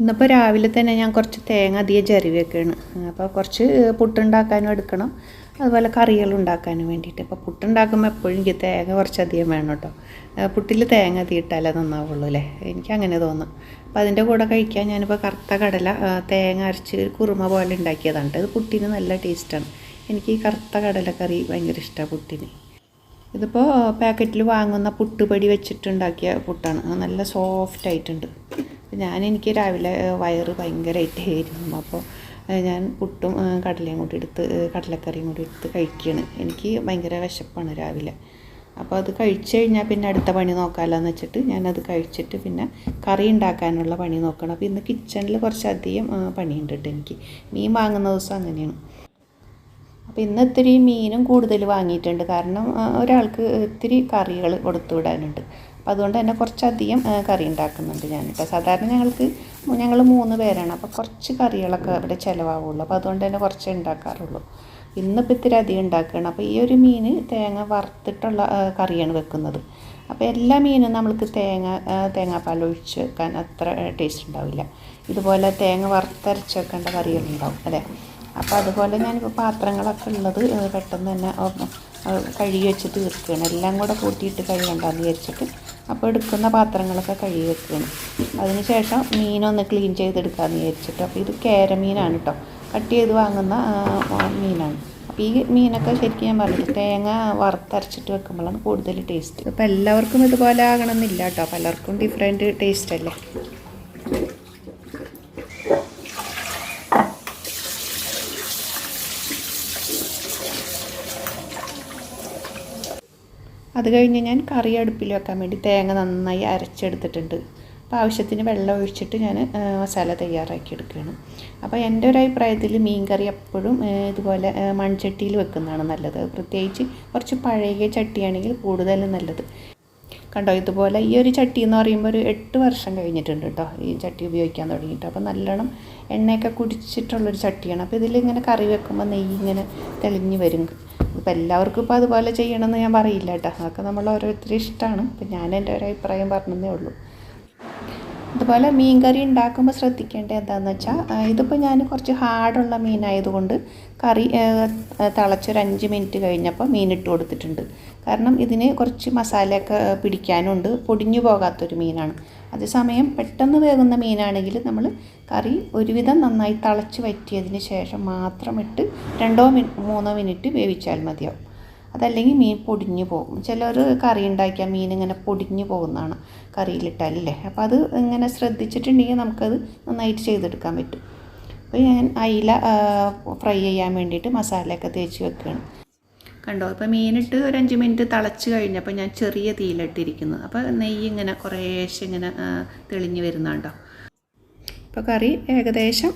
ഇന്നിപ്പോൾ രാവിലെ തന്നെ ഞാൻ കുറച്ച് തേങ്ങ അധികം ചരുവൊക്കെയാണ് അപ്പോൾ കുറച്ച് പുട്ടുണ്ടാക്കാനും എടുക്കണം. അതുപോലെ കറികൾ ഉണ്ടാക്കാനും വേണ്ടിയിട്ട്. അപ്പോൾ പുട്ടുണ്ടാക്കുമ്പോൾ എപ്പോഴും എനിക്ക് തേങ്ങ കുറച്ചധികം വേണം കേട്ടോ. പുട്ടിൽ തേങ്ങ ഇട്ടാലേ നന്നാവുള്ളൂ അല്ലേ? എനിക്ക് അങ്ങനെ തോന്നും. അപ്പോൾ അതിന്റെ കൂടെ കഴിക്കാൻ ഞാനിപ്പോൾ കറുത്ത കടല തേങ്ങ അരച്ച് കുറുമ പോലെ ഉണ്ടാക്കിയതാണ്. ഇത് പുട്ടിന് നല്ല ടേസ്റ്റാണ് എനിക്ക് ഈ കറുത്ത കടലക്കറി ഭയങ്കര ഇഷ്ടമാണ് പുട്ടിന്. ഇതിപ്പോൾ പാക്കറ്റിൽ വാങ്ങുന്ന പുട്ടുപൊടി വെച്ചിട്ടുണ്ടാക്കിയ പുട്ടാണ്. നല്ല സോഫ്റ്റ് ആയിട്ടുണ്ട്. ഞാൻ എനിക്ക് രാവിലെ വയറ് ഭയങ്കരമായിട്ട് ആയിരുന്നു അപ്പോൾ ഞാൻ പുട്ടും കടലയും കൂടി എടുത്ത് കടലക്കറിയും കൂടി എടുത്ത് കഴിക്കുകയാണ് എനിക്ക് ഭയങ്കര വിശപ്പാണ് രാവിലെ. അപ്പോൾ അത് കഴിച്ചു കഴിഞ്ഞാൽ പിന്നെ അടുത്ത പണി നോക്കാമല്ലോ വെച്ചിട്ട് ഞാനത് കഴിച്ചിട്ട് പിന്നെ കറി ഉണ്ടാക്കാനുള്ള പണി നോക്കണം. അപ്പോൾ ഇന്ന് കിച്ചണിൽ കുറച്ചധികം പണിയുണ്ട് കേട്ടോ എനിക്ക്. മീൻ വാങ്ങുന്ന ദിവസം അങ്ങനെയാണ്. അപ്പോൾ ഇന്ന് ഇത്തിരി മീനും കൂടുതൽ വാങ്ങിയിട്ടുണ്ട്. കാരണം ഒരാൾക്ക് ഇത്തിരി കറികൾ കൊടുത്തു വിടാനുണ്ട്. അപ്പോൾ അതുകൊണ്ട് തന്നെ കുറച്ചധികം കറി ഉണ്ടാക്കുന്നുണ്ട് ഞാൻ ഇപ്പോൾ സാധാരണ ഞങ്ങൾക്ക് ഞങ്ങൾ മൂന്ന് പേരാണ്. അപ്പോൾ കുറച്ച് കറികളൊക്കെ ഇവിടെ ചിലവാകുള്ളൂ അപ്പോൾ അതുകൊണ്ട് തന്നെ കുറച്ച് ഉണ്ടാക്കാറുള്ളൂ. ഇന്നിപ്പോൾ ഇത്തിരി അധികം ഉണ്ടാക്കുകയാണ് അപ്പോൾ ഈ ഒരു മീൻ തേങ്ങ വറുത്തിട്ടുള്ള കറിയാണ് വെക്കുന്നത്. അപ്പോൾ എല്ലാ മീനും നമ്മൾക്ക് തേങ്ങ തേങ്ങാപ്പാൽ ഒഴിച്ച് വെക്കാൻ അത്ര ടേസ്റ്റ് ഉണ്ടാവില്ല. ഇതുപോലെ തേങ്ങ വറുത്തരച്ച് വെക്കേണ്ട കറികളുണ്ടാവും അല്ലേ? അപ്പോൾ അതുപോലെ ഞാനിപ്പോൾ പാത്രങ്ങളൊക്കെ ഉള്ളത് പെട്ടെന്ന് തന്നെ കഴുകി വെച്ച് തീർക്കുകയാണ് എല്ലാം കൂടെ കൂട്ടിയിട്ട് കഴുകണ്ടെന്ന് വിചാരിച്ചിട്ട് അപ്പോൾ എടുക്കുന്ന പാത്രങ്ങളൊക്കെ കഴുകി വെക്കുകയാണ്. അതിനുശേഷം മീനൊന്ന് ക്ലീൻ ചെയ്തെടുക്കാമെന്ന് വിചാരിച്ചിട്ട്. അപ്പോൾ ഇത് കേരമീനാണ് കേട്ടോ കട്ട് ചെയ്ത് വാങ്ങുന്ന മീനാണ്. അപ്പോൾ ഈ മീനൊക്കെ ശരിക്കും ഞാൻ പറഞ്ഞു തേങ്ങ വറുത്തരച്ചിട്ട് വെക്കുമ്പോഴാണ് കൂടുതൽ ടേസ്റ്റ്. അപ്പോൾ എല്ലാവർക്കും ഇതുപോലെ ആകണമെന്നില്ല കേട്ടോ പലർക്കും ഡിഫറെന്റ് ടേസ്റ്റ് അല്ലേ? അത് കഴിഞ്ഞ് ഞാൻ കറി അടുപ്പിൽ വെക്കാൻ വേണ്ടി തേങ്ങ നന്നായി അരച്ചെടുത്തിട്ടുണ്ട്. അപ്പോൾ ആവശ്യത്തിന് വെള്ളം ഒഴിച്ചിട്ട് ഞാൻ മസാല തയ്യാറാക്കി എടുക്കുകയാണ്. അപ്പോൾ എന്റെ ഒരു അഭിപ്രായത്തിൽ മീൻ കറി എപ്പോഴും ഇതുപോലെ മൺചട്ടിയിൽ വെക്കുന്നതാണ് നല്ലത്. പ്രത്യേകിച്ച് കുറച്ച് പഴകിയ ചട്ടിയാണെങ്കിൽ കൂടുതൽ നല്ലത്. കണ്ടോ ഇതുപോലെ ഈ ഒരു ചട്ടി എന്ന് പറയുമ്പോൾ ഒരു എട്ട് വർഷം കഴിഞ്ഞിട്ടുണ്ട് കേട്ടോ ഈ ചട്ടി ഉപയോഗിക്കാൻ തുടങ്ങിയിട്ട്. അപ്പോൾ നല്ലോണം എണ്ണയൊക്കെ കുടിച്ചിട്ടുള്ളൊരു ചട്ടിയാണ്. അപ്പോൾ ഇതിലിങ്ങനെ കറി വെക്കുമ്പോൾ നെയ്യ് ഇങ്ങനെ തെളിഞ്ഞ് വരും. ഇപ്പോൾ എല്ലാവർക്കും ഇപ്പോൾ അതുപോലെ ചെയ്യണമെന്ന് ഞാൻ പറയില്ല കേട്ടോ. അതൊക്കെ നമ്മൾ ഓരോരുത്തരും ഇഷ്ടമാണ്. ഇപ്പം ഞാൻ എന്റെ ഒരു അഭിപ്രായം പറഞ്ഞതേ ഉള്ളൂ. അതുപോലെ മീൻ കറി ഉണ്ടാക്കുമ്പോൾ ശ്രദ്ധിക്കേണ്ടത് എന്താണെന്ന് വെച്ചാൽ ഇതിപ്പോൾ ഞാൻ കുറച്ച് ഹാർഡുള്ള മീനായതുകൊണ്ട് കറി തിളച്ചൊരു അഞ്ച് മിനിറ്റ് കഴിഞ്ഞപ്പോൾ മീൻ ഇട്ട് കൊടുത്തിട്ടുണ്ട്. കാരണം ഇതിന് കുറച്ച് മസാലയൊക്കെ പിടിക്കാനുണ്ട്. പൊടിഞ്ഞു പോകാത്തൊരു മീനാണ്. അതേസമയം പെട്ടെന്ന് വേകുന്ന മീനാണെങ്കിൽ നമ്മൾ കറി ഒരുവിധം നന്നായി തിളച്ച് വറ്റിയതിന് ശേഷം മാത്രം ഇട്ട് രണ്ടോ മിനി മൂന്നോ മിനിറ്റ് വേവിച്ചാൽ മതിയാവും. അതല്ലെങ്കിൽ മീൻ പൊടിഞ്ഞു പോകും. ചിലർ കറി ഉണ്ടാക്കിയാൽ മീൻ ഇങ്ങനെ പൊടിഞ്ഞു പോകുന്നതാണ് കറിയിലിട്ടാലല്ലേ അപ്പോൾ അത് ഇങ്ങനെ ശ്രദ്ധിച്ചിട്ടുണ്ടെങ്കിൽ നമുക്കത് നന്നായിട്ട് ചെയ്തെടുക്കാൻ പറ്റും. അപ്പോൾ ഞാൻ അയില ഫ്രൈ ചെയ്യാൻ വേണ്ടിയിട്ട് മസാലയൊക്കെ തേച്ച് വെക്കുകയാണ്. കണ്ടോ? ഇപ്പോൾ മീനിട്ട് ഒരു അഞ്ച് മിനിറ്റ് തിളച്ച് കഴിഞ്ഞപ്പോൾ ഞാൻ ചെറിയ തീയിലിട്ടിരിക്കുന്നു. അപ്പോൾ നെയ്യ് ഇങ്ങനെ കുറേശ്ശെ ഇങ്ങനെ തെളിഞ്ഞ് വരുന്നുണ്ടോ ഇപ്പോൾ കറി ഏകദേശം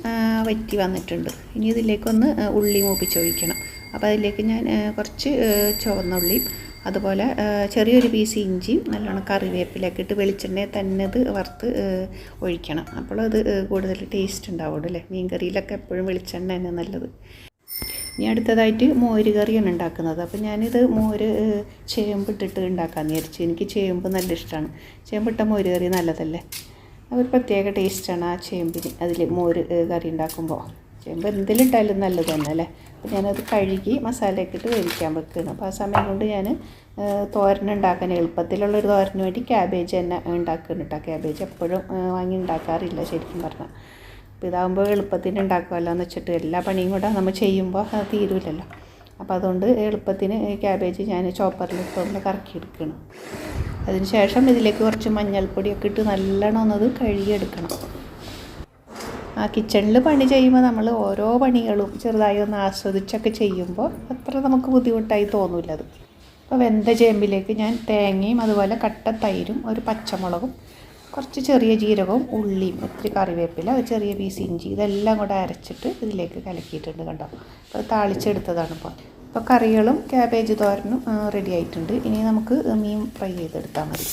വറ്റി വന്നിട്ടുണ്ട്. ഇനി ഇതിലേക്കൊന്ന് ഉള്ളി മൂപ്പിച്ചൊഴിക്കണം. അപ്പോൾ അതിലേക്ക് ഞാൻ കുറച്ച് ചുവന്നുള്ളിയും അതുപോലെ ചെറിയൊരു പീസ് ഇഞ്ചിയും നല്ലോണം കറിവേപ്പിലൊക്കെ ഇട്ട് വെളിച്ചെണ്ണയെ തന്നെ ഇത് വറുത്ത് ഒഴിക്കണം. അപ്പോൾ അത് കൂടുതൽ ടേസ്റ്റ് ഉണ്ടാവുള്ളൂ അല്ലേ? മീൻ കറിയിലൊക്കെ എപ്പോഴും വെളിച്ചെണ്ണ തന്നെ നല്ലത്. ഇനി അടുത്തതായിട്ട് മോര് കറിയാണ് ഉണ്ടാക്കുന്നത്. അപ്പോൾ ഞാനിത് മോര് ചേമ്പ് ചേമ്പിട്ടിട്ട് ഉണ്ടാക്കാമെന്ന് വിചാരിച്ചു. എനിക്ക് ചേമ്പ് നല്ല ഇഷ്ടമാണ് ചേമ്പിട്ട മോര് കറി നല്ലതല്ലേ? ഒരു പ്രത്യേക ടേസ്റ്റാണ് ആ ചേമ്പിന്. അതിൽ മോര് കറി ഉണ്ടാക്കുമ്പോൾ ചേമ്പ് എന്തിലിട്ടാലും നല്ലത് തന്നെ അല്ലേ? അപ്പോൾ ഞാനത് കഴുകി മസാലയൊക്കെ ഇട്ട് വേവിക്കാൻ വെക്കുകയാണ് അപ്പോൾ ആ സമയം കൊണ്ട് ഞാൻ തോരൻ ഉണ്ടാക്കാൻ എളുപ്പത്തിലുള്ളൊരു തോരന് വേണ്ടി ക്യാബേജ് തന്നെ ഉണ്ടാക്കുന്നു കേട്ടോ ക്യാബേജ് എപ്പോഴും വാങ്ങി ഉണ്ടാക്കാറില്ല ശരിക്കും പറഞ്ഞാൽ അപ്പോൾ ഇതാകുമ്പോൾ എളുപ്പത്തിന് ഉണ്ടാക്കുമല്ലോ എന്ന് വെച്ചിട്ട് എല്ലാ പണിയും കൂടെ നമ്മൾ ചെയ്യുമ്പോൾ അത് തീരൂലല്ലോ അപ്പോൾ അതുകൊണ്ട് എളുപ്പത്തിന് ക്യാബേജ് ഞാൻ ചോപ്പറിലിട്ടൊന്ന് കറക്കി കറക്കിയെടുക്കണം. അതിന് ശേഷം ഇതിലേക്ക് കുറച്ച് മഞ്ഞൾപ്പൊടിയൊക്കെ ഇട്ട് നല്ലോണം ഒന്നത് കഴുകിയെടുക്കണം. ആ കിച്ചണിൽ പണി ചെയ്യുമ്പോൾ നമ്മൾ ഓരോ പണികളും ചെറുതായി ഒന്ന് ആസ്വദിച്ചൊക്കെ ചെയ്യുമ്പോൾ അത്ര നമുക്ക് ബുദ്ധിമുട്ടായി തോന്നില്ല അത്. അപ്പോൾ വെന്ത ചേമ്പിലേക്ക് ഞാൻ തേങ്ങയും അതുപോലെ കട്ട തൈരും ഒരു പച്ചമുളകും കുറച്ച് ചെറിയ ജീരകവും ഉള്ളിയും ഒത്തിരി കറിവേപ്പില ഒരു ചെറിയ പീസ് ഇഞ്ചി ഇതെല്ലാം കൂടെ അരച്ചിട്ട് ഇതിലേക്ക് കലക്കിയിട്ടുണ്ട് കണ്ടോ? അപ്പോൾ താളിച്ചെടുത്തതാണ് ഇപ്പോൾ ഇപ്പോൾ കറികളും ക്യാബേജ് തോരനും റെഡി ആയിട്ടുണ്ട്. ഇനി നമുക്ക് മീൻ ഫ്രൈ ചെയ്തെടുത്താൽ മതി.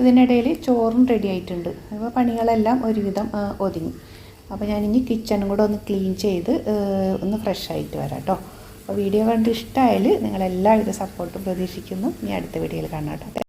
ഇതിനിടയിൽ ചോറും റെഡി ആയിട്ടുണ്ട്. അപ്പോൾ പണികളെല്ലാം ഒരുവിധം ഒതുങ്ങി. അപ്പോൾ ഞാനിനി കിച്ചണും കൂടെ ഒന്ന് ക്ലീൻ ചെയ്ത് ഒന്ന് ഫ്രഷ് ആയിട്ട് വരാം കേട്ടോ അപ്പോൾ വീഡിയോ കണ്ട് ഇഷ്ടമായാൽ നിങ്ങളെല്ലാവിധ സപ്പോർട്ടും പ്രതീക്ഷിക്കുന്നു. ഇനി അടുത്ത വീഡിയോയിൽ കാണാം കേട്ടോ.